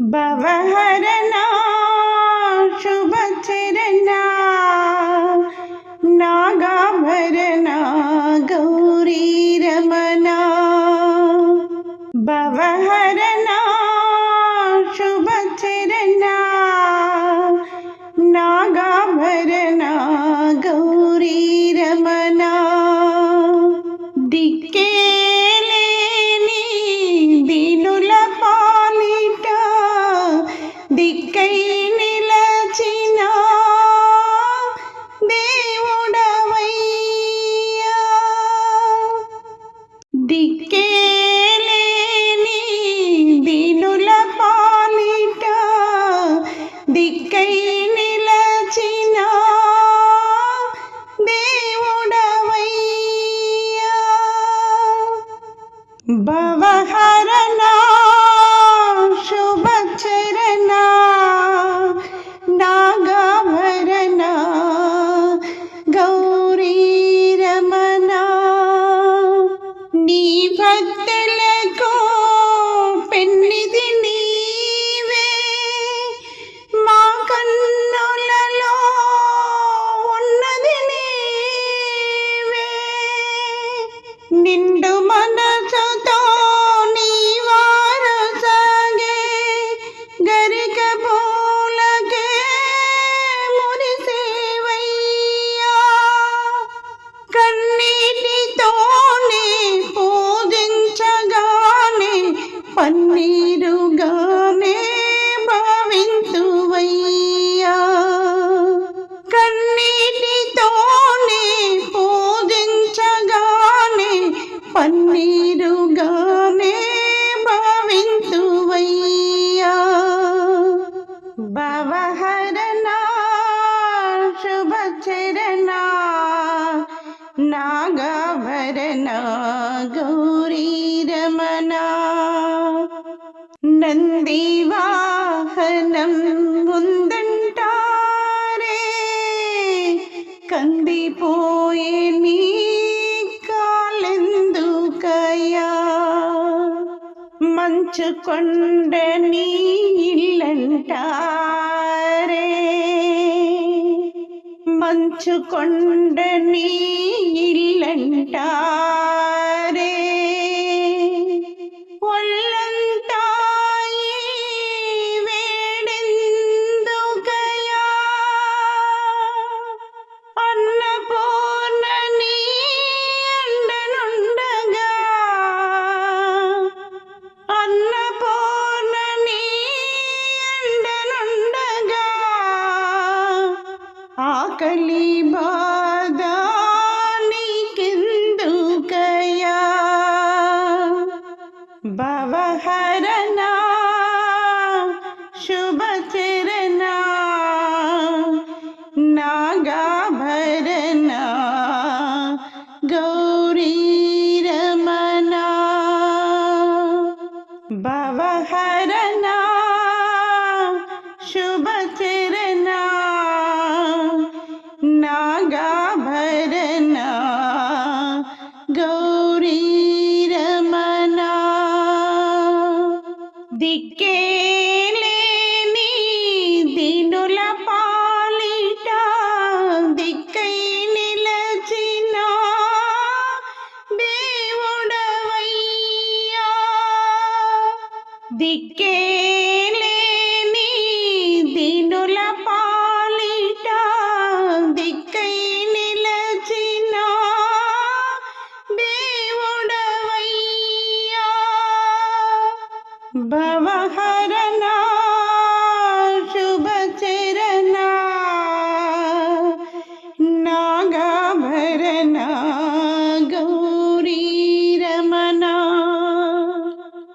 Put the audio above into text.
बवहरना, शुभ चरना नागा भरना गौरी रमना बवहरना, शुभ चरना नागा भरना गौरी रमना दिक्के నిండు మనసుతో నీ వారు గరిక పూలకే మురిసేవయ్యా కన్నీటితోనే పూజించగానే పన్నీ నాగవరణ గౌరీ రమణ నందివాహనం ఉందంటారే కందిపోయే నీ కాలెందుకయా మంచు కొండ నీ మంచు కొండ నీ ఇల్లంటారే ఆకలి బాధ నీకెందుకయా భవహరణ శుభచరణ నాగాభరణ దిక్కేలేని దీనుల పాలిట దిక్కై నిలచిన దేవుడవయ్యా. భవహరణ